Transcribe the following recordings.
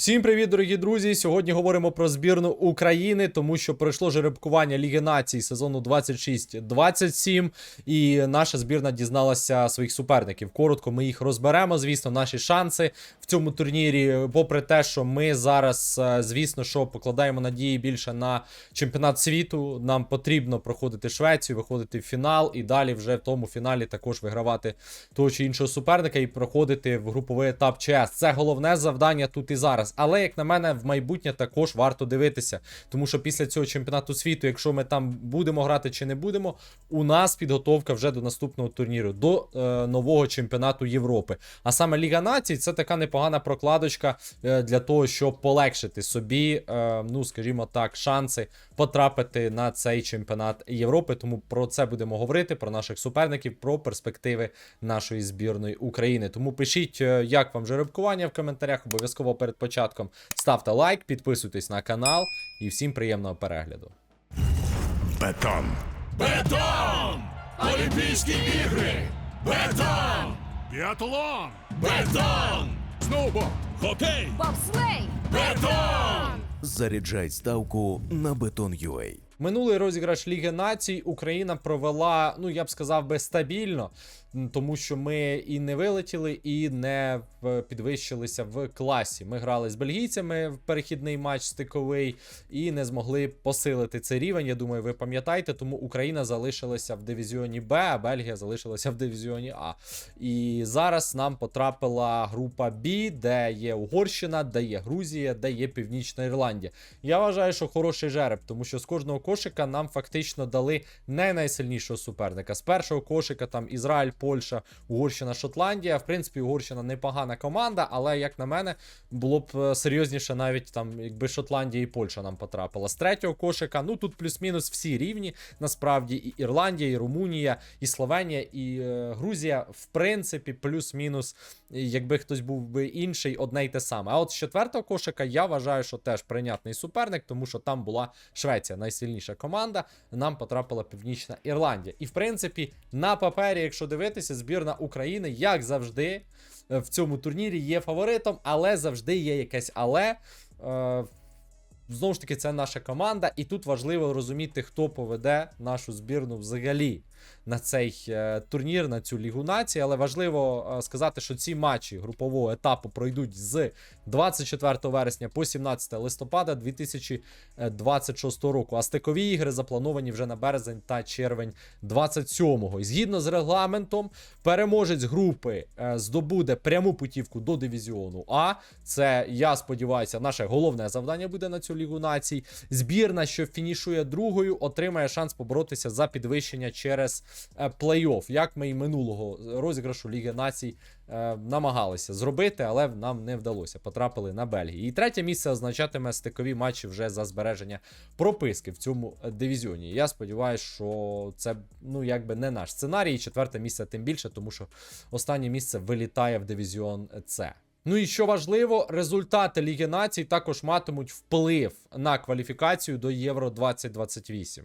Всім привіт, дорогі друзі! Сьогодні говоримо про збірну України, тому що пройшло жеребкування Ліги Націй сезону 26-27, і наша збірна дізналася своїх суперників. Коротко ми їх розберемо. Звісно, наші шанси в цьому турнірі. Попри те, що ми зараз, е, звісно, що покладаємо надії більше на чемпіонат світу. Нам потрібно проходити Швецію, виходити в фінал, і далі вже в тому фіналі також вигравати того чи іншого суперника і проходити в груповий етап ЧС. Це головне завдання тут і зараз. Але, як на мене, в майбутнє також варто дивитися. Тому що після цього чемпіонату світу, якщо ми там будемо грати чи не будемо, у нас підготовка вже до наступного турніру, до е, нового чемпіонату Європи. А саме Ліга Націй це така непогана прокладочка е, для того, щоб полегшити собі, е, ну скажімо так, шанси потрапити на цей чемпіонат Європи. Тому про це будемо говорити, про наших суперників, про перспективи нашої збірної України. Тому пишіть, е, як вам жеребкування в коментарях. Обов'язково перед початком ставте лайк, підписуйтесь на канал і всім приємного перегляду. Бетон. Бетон! Олімпійські ігри! Бетон! Біатлон. Бетон! Сноуборд. Хокей! Бобслей! Бетон! Заряджай ставку на Beton.ua. Минулий розіграш Ліги Націй Україна провела, ну я б сказав би, стабільно, тому що ми і не вилетіли, і не підвищилися в класі. Ми грали з бельгійцями в перехідний матч стиковий і не змогли посилити цей рівень. Я думаю, ви пам'ятаєте, тому Україна залишилася в дивізіоні Б, а Бельгія залишилася в дивізіоні А. І зараз нам потрапила група Б, де є Угорщина, де є Грузія, де є Північна Ірландія. Я вважаю, що хороший жереб, тому що з кожного кошика нам фактично дали не найсильнішого суперника. З першого кошика там Ізраїль, Польща, Угорщина, Шотландія. В принципі, Угорщина непогана команда, але як на мене, було б е, серйозніше навіть там, якби Шотландія і Польща нам потрапила. З третього кошика, ну тут плюс-мінус всі рівні. Насправді, і Ірландія, і Румунія, і Словенія, і е, Грузія, в принципі, плюс-мінус, якби хтось був би інший, одне й те саме. А от з четвертого кошика я вважаю, що теж прийнятний суперник, тому що там була Швеція, найсильніша команда. Нам потрапила Північна Ірландія. І в принципі, на папері, якщо дивитися, збірна України, як завжди, в цьому турнірі є фаворитом, але завжди є якесь але. Е, Знову ж таки, це наша команда, і тут важливо розуміти, хто поведе нашу збірну взагалі на цей е, турнір, на цю лігу нації. Але важливо е, сказати, що ці матчі групового етапу пройдуть з 24 вересня по 17 листопада 2026 року. А стикові ігри заплановані вже на березень та червень 27-го. І згідно з регламентом, переможець групи е, здобуде пряму путівку до дивізіону. А це я сподіваюся, наше головне завдання буде на цю лігу націй. Збірна, що фінішує другою, отримає шанс поборотися за підвищення через е, плей-офф, як ми і минулого розіграшу Ліги Націй е, намагалися зробити, але нам не вдалося. Потрапили на Бельгію. І третє місце означатиме стикові матчі вже за збереження прописки в цьому дивізіоні. Я сподіваюся, що це ну якби не наш сценарій. Четверте місце тим більше, тому що останнє місце вилітає в дивізіон С. Ну і що важливо, результати Ліги Націй також матимуть вплив на кваліфікацію до Євро 2028.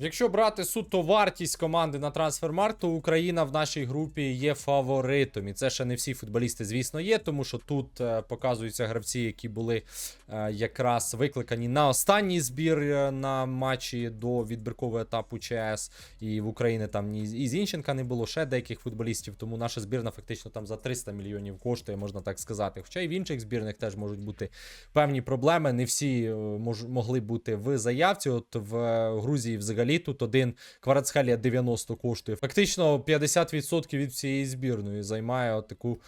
Якщо брати суто вартість команди на трансфермаркт, то Україна в нашій групі є фаворитом. І це ще не всі футболісти, звісно, є, тому що тут е, показуються гравці, які були е, якраз викликані на останній збір е, на матчі до відбіркового етапу ЧС. І в Україні там і Зінченка не було, ще деяких футболістів. Тому наша збірна фактично там за 300 мільйонів коштує, можна так сказати. Хоча і в інших збірних теж можуть бути певні проблеми. Не всі е, мож, могли бути в заявці. От в е, Грузії взагалі тут один Кварацхелія 90 коштує. Фактично 50% від всієї збірної займає от таку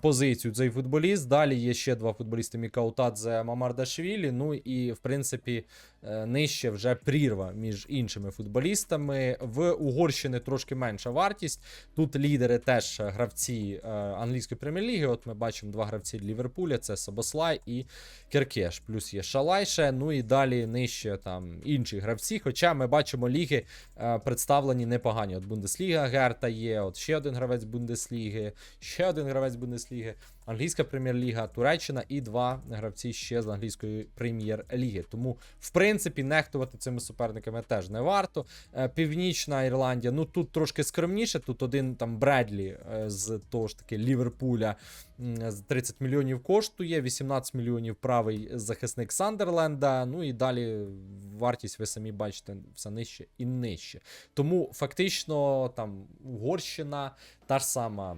позицію цей футболіст. Далі є ще два футболісти Мікаутадзе Мамардашвілі. Ну і в принципі е, нижче вже прірва між іншими футболістами. В Угорщини трошки менша вартість. Тут лідери теж гравці е, англійської прем'єр-ліги. От ми бачимо два гравці Ліверпуля: це Собослай і Керкеш. Плюс є Шалайше. Ну і далі нижче там інші гравці. Хоча ми бачимо ліги е, представлені непогані. От Бундесліга Герта є, от ще один гравець Бундесліги, ще один гравець Бундесліги. Англійська прем'єр-ліга, Туреччина і два гравці ще з англійської прем'єр-ліги. Тому, в принципі. нехтувати цими суперниками теж не варто. Е, Північна Ірландія, ну тут трошки скромніше. Тут один там Бредлі е, з того ж таки Ліверпуля з 30 мільйонів коштує, 18 мільйонів правий захисник Сандерленда. Ну і далі вартість, ви самі бачите, все нижче і нижче. Тому фактично там Угорщина, та ж сама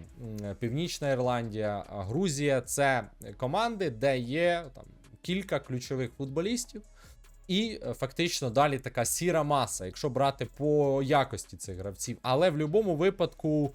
Північна Ірландія, Грузія це команди, де є там кілька ключових футболістів. І е, фактично далі така сіра маса, якщо брати по якості цих гравців. Але в будь-якому випадку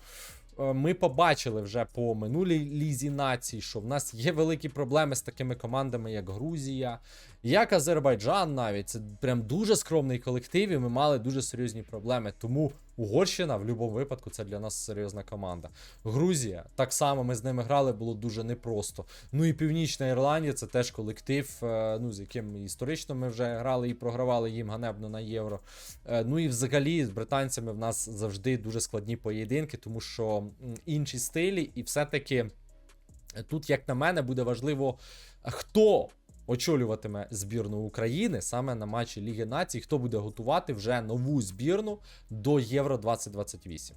е, ми побачили вже по минулій лізі націй, що в нас є великі проблеми з такими командами, як Грузія, як Азербайджан навіть. Це прям дуже скромний колектив, і ми мали дуже серйозні проблеми. Тому Угорщина в будь-якому випадку це для нас серйозна команда. Грузія, так само ми з ними грали, було дуже непросто. Ну і Північна Ірландія це теж колектив, е, ну з яким історично ми вже грали і програвали їм ганебно на євро. Е, Ну і взагалі з британцями в нас завжди дуже складні поєдинки, тому що інші стилі, і все-таки тут, як на мене, буде важливо, хто очолюватиме збірну України саме на матчі Ліги Націй, хто буде готувати вже нову збірну до Євро 2028.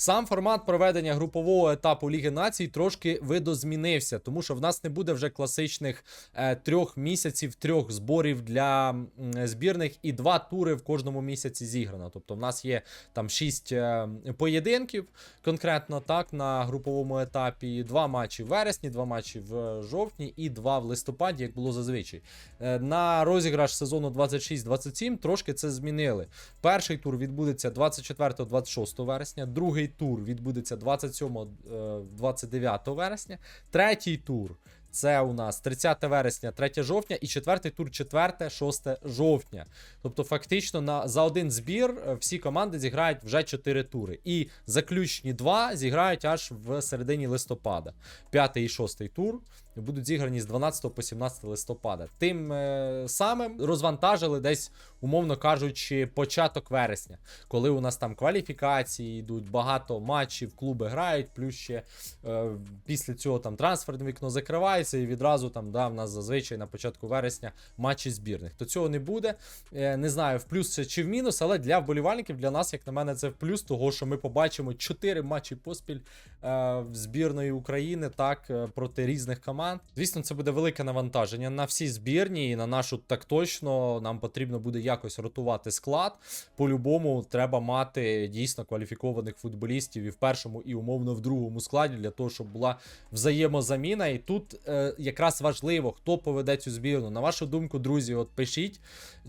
Сам формат проведення групового етапу Ліги Націй трошки видозмінився, тому що в нас не буде вже класичних е, трьох місяців, трьох зборів для м, збірних і два тури в кожному місяці зіграно. Тобто, в нас є там шість е, поєдинків, конкретно так на груповому етапі. Два матчі в вересні, два матчі в жовтні і два в листопаді, як було зазвичай. Е, На розіграш сезону 26-27 трошки це змінили. Перший тур відбудеться 24-26 вересня, другий тур відбудеться 27-29 вересня, третій тур. Це у нас 30 вересня, 3 жовтня і четвертий тур 4-6 жовтня. Тобто, фактично, на, за один збір е, всі команди зіграють вже 4 тури. І заключні два зіграють аж в середині листопада. П'ятий і шостий тур будуть зіграні з 12 по 17 листопада. Тим е, самим розвантажили десь, умовно кажучи, початок вересня, коли у нас там кваліфікації йдуть, багато матчів, клуби грають, плюс ще е, після цього там трансферне вікно закривається, і відразу там да, в нас зазвичай на початку вересня матчі збірних. То цього не буде. Е, не знаю, в плюс чи в мінус, але для вболівальників, для нас, як на мене, це в плюс, того що ми побачимо 4 матчі поспіль е, в збірної України, так, е, проти різних команд. Звісно, це буде велике навантаження на всі збірні, і на нашу так точно нам потрібно буде якось ротувати склад. По-любому треба мати дійсно кваліфікованих футболістів і в першому, і умовно в другому складі для того, щоб була взаємозаміна. І тут е, якраз важливо, хто поведе цю збірну. На вашу думку, друзі, от пишіть,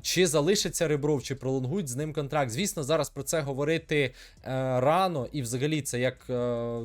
чи залишиться Ребров, чи пролонгують з ним контракт. Звісно, зараз про це говорити е, рано, і взагалі це як е,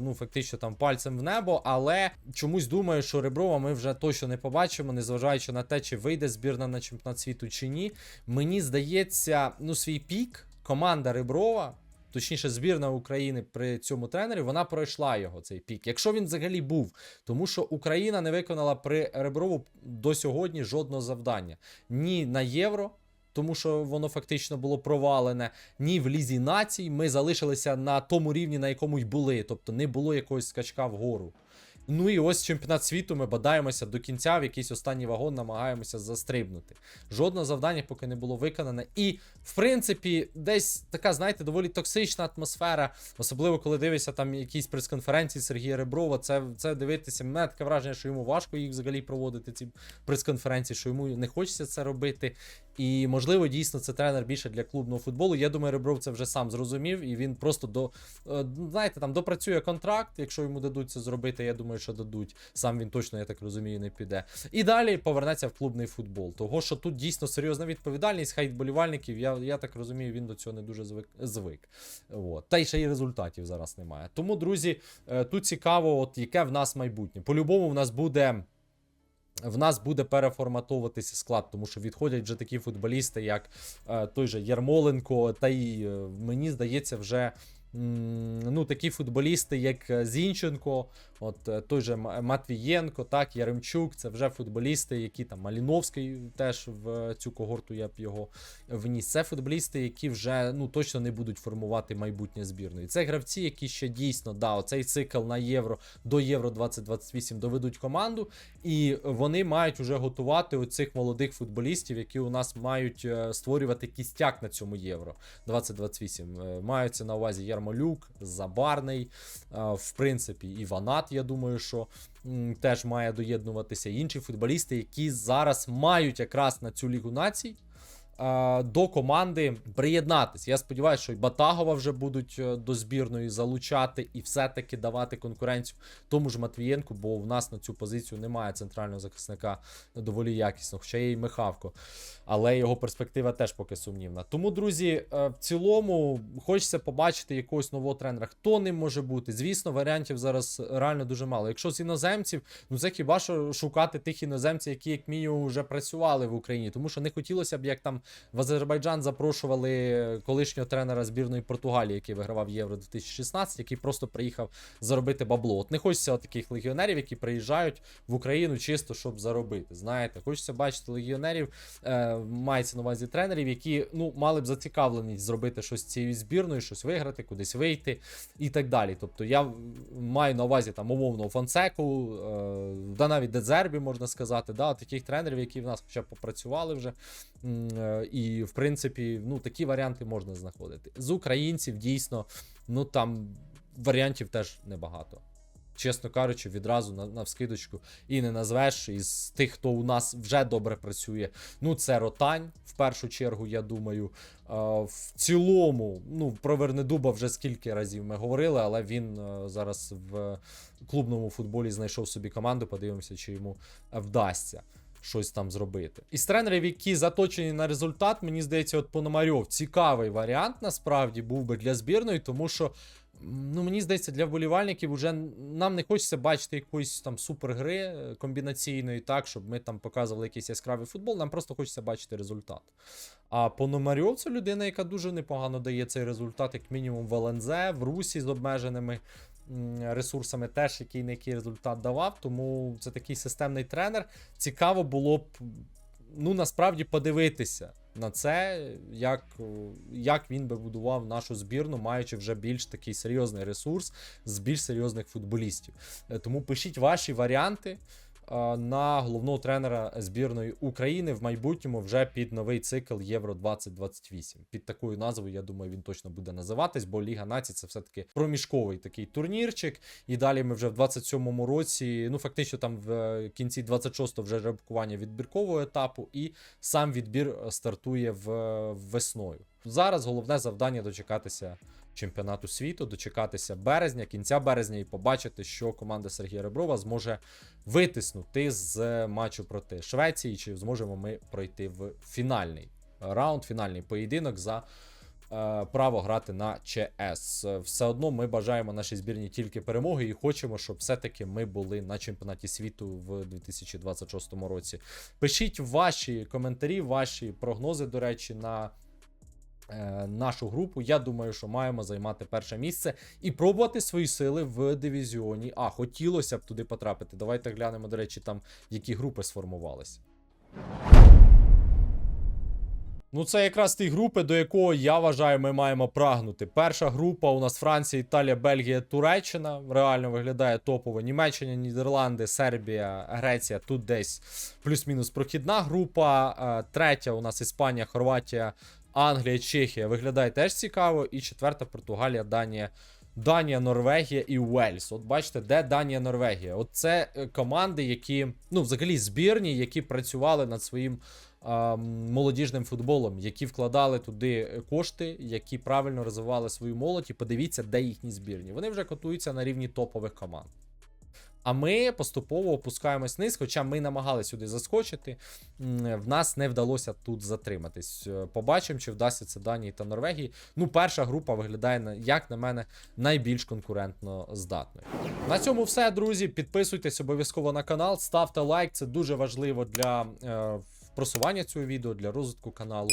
ну фактично там пальцем в небо. Але чомусь думаю, що Реброва ми вже точно не побачимо, незважаючи на те, чи вийде збірна на чемпіонат світу чи ні. Мені здається, ну свій пік команда Реброва. Точніше, збірна України при цьому тренері вона пройшла його цей пік, якщо він взагалі був, тому що Україна не виконала при Реброву до сьогодні жодного завдання ні на євро, тому що воно фактично було провалене, ні в лізі націй. Ми залишилися на тому рівні, на якому й були, тобто не було якогось скачка вгору. Ну і ось чемпіонат світу ми бадаємося до кінця, в якийсь останній вагон намагаємося застрибнути. Жодного завдання поки не було виконане. І, в принципі, десь така, знаєте, доволі токсична атмосфера, особливо коли дивишся там якісь прес-конференції Сергія Реброва. Це, це дивитися. Мене таке враження, що йому важко їх взагалі проводити, ці прес-конференції, що йому не хочеться це робити. І, можливо, дійсно це тренер більше для клубного футболу. Я думаю, Ребров це вже сам зрозумів, і він просто до е, знаєте, там допрацює контракт, якщо йому дадуть це зробити. Я думаю, що дадуть. Сам він точно, я так розумію, не піде. І далі повернеться в клубний футбол. Того, що тут дійсно серйозна відповідальність, хай болівальників. Я, я так розумію, він до цього не дуже звик. звик. От. Та й ще й результатів зараз немає. Тому, друзі, е, тут цікаво, от яке в нас майбутнє. По-любому, в нас буде. В нас буде переформатовуватися склад, тому що відходять вже такі футболісти, як е, той же Ярмоленко, та й е, мені здається, вже м, ну, такі футболісти, як е, Зінченко, От е, той же Матвієнко, так, Яремчук, це вже футболісти, які там Маліновський теж в цю когорту я б його вніс. Це футболісти, які вже ну точно не будуть формувати майбутнє збірної. Це гравці, які ще дійсно да, оцей цикл на євро до Євро 2028 доведуть команду, і вони мають вже готувати оцих молодих футболістів, які у нас мають е, створювати кістяк на цьому євро 2028. Е, Маються на увазі Ярмолюк, Забарний, е, в принципі, Іванат, я думаю, що теж має доєднуватися. Інші футболісти, які зараз мають якраз на цю лігу націй. Е, До команди приєднатися. Я сподіваюся, що і Батагова вже будуть е, до збірної залучати і все-таки давати конкуренцію тому ж Матвієнку, бо в нас на цю позицію немає центрального захисника доволі якісного, хоча є і Михавко. Але його перспектива теж поки сумнівна. Тому, друзі, е, в цілому хочеться побачити якогось нового тренера. Хто ним може бути? Звісно, варіантів зараз реально дуже мало. Якщо з іноземців, ну це хіба що шукати тих іноземців, які як мінімум вже працювали в Україні, тому що не хотілося б, як там в Азербайджан запрошували колишнього тренера збірної Португалії, який вигравав Євро 2016, який просто приїхав заробити бабло. От не хочеться от таких легіонерів, які приїжджають в Україну чисто, щоб заробити. Знаєте, хочеться бачити легіонерів, е, мається на увазі тренерів, які ну мали б зацікавленість зробити щось цією збірною, щось виграти, кудись вийти і так далі. Тобто я маю на увазі там умовно Фонсеку, е, да навіть Дезербі, можна сказати, да, таких тренерів, які в нас хоча б попрацювали вже. Е, І, в принципі, ну, такі варіанти можна знаходити. З українців дійсно, ну там варіантів теж небагато. Чесно кажучи, відразу на, вскидочку і не назвеш із тих, хто у нас вже добре працює. Ну, це Ротань, в першу чергу, я думаю. А, в цілому, ну, про Вернедуба вже скільки разів ми говорили, але він е, зараз в клубному футболі знайшов собі команду. Подивимося, чи йому вдасться щось там зробити. Із тренерів, які заточені на результат, мені здається, от Пономарьов цікавий варіант насправді був би для збірної, тому що. Ну, мені здається, для вболівальників вже нам не хочеться бачити якоїсь там супергри е, комбінаційної, так, щоб ми там показували якийсь яскравий футбол. Нам просто хочеться бачити результат. А Пономарьов це людина, яка дуже непогано дає цей результат, як мінімум в ЛНЗ, в Русі з обмеженими ресурсами, теж який на який результат давав. Тому це такий системний тренер. Цікаво було б, ну насправді подивитися на це, як, як він би будував нашу збірну, маючи вже більш такий серйозний ресурс з більш серйозних футболістів. Е, Тому пишіть ваші варіанти на головного тренера збірної України в майбутньому вже під новий цикл Євро 2028. Під такою назвою, я думаю, він точно буде називатись, бо Ліга Націй це все-таки проміжковий такий турнірчик. І далі ми вже в 27-му році, ну фактично там в е, кінці 26-го вже жеребкування відбіркового етапу, і сам відбір е, стартує в е, весною. Зараз головне завдання дочекатися чемпіонату світу, дочекатися березня, кінця березня, і побачити, що команда Сергія Реброва зможе витиснути з матчу проти Швеції, чи зможемо ми пройти в фінальний раунд, фінальний поєдинок за. е, Право грати на ЧС. Все одно ми бажаємо нашій збірні тільки перемоги і хочемо, щоб все-таки ми були на чемпіонаті світу в 2026 році. Пишіть ваші коментарі, ваші прогнози, до речі, на нашу групу. Я думаю, що маємо займати перше місце і пробувати свої сили в дивізіоні. А, хотілося б туди потрапити. Давайте глянемо, до речі, там які групи сформувалися. Ну, це якраз ті групи, до якого я вважаю, ми маємо прагнути. Перша група у нас Франція, Італія, Бельгія, Туреччина. Реально виглядає топово. Німеччина, Нідерланди, Сербія, Греція. Тут десь плюс-мінус прохідна група. Е, Третя у нас Іспанія, Хорватія, Англія, Чехія. Виглядає теж цікаво. І четверта Португалія, Данія. Данія, Норвегія і Уельс. От бачите, де Данія, Норвегія. От це е, команди, які, ну, взагалі, збірні, які працювали над своїм а, молодіжним футболом, які вкладали туди кошти, які правильно розвивали свою молодь. І подивіться, де їхні збірні. Вони вже котуються на рівні топових команд. А ми поступово опускаємось вниз, хоча ми намагалися сюди заскочити. В нас не вдалося тут затриматись. Е, Побачимо, чи вдасться це Данії та Норвегії. Ну, перша група виглядає, як на мене, найбільш конкурентно здатною. На цьому все, друзі. Підписуйтесь обов'язково на канал, ставте лайк, це дуже важливо для. Просування цього відео, для розвитку каналу.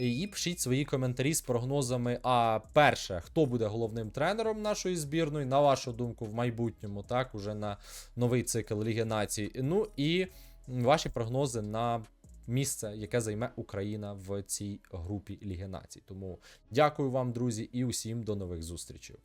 І пишіть свої коментарі з прогнозами. А перше, хто буде головним тренером нашої збірної, на вашу думку, в майбутньому, так, уже на новий цикл Ліги Націй. Ну і ваші прогнози на місце, яке займе Україна в цій групі Ліги Націй. Тому дякую вам, друзі, і усім до нових зустрічей.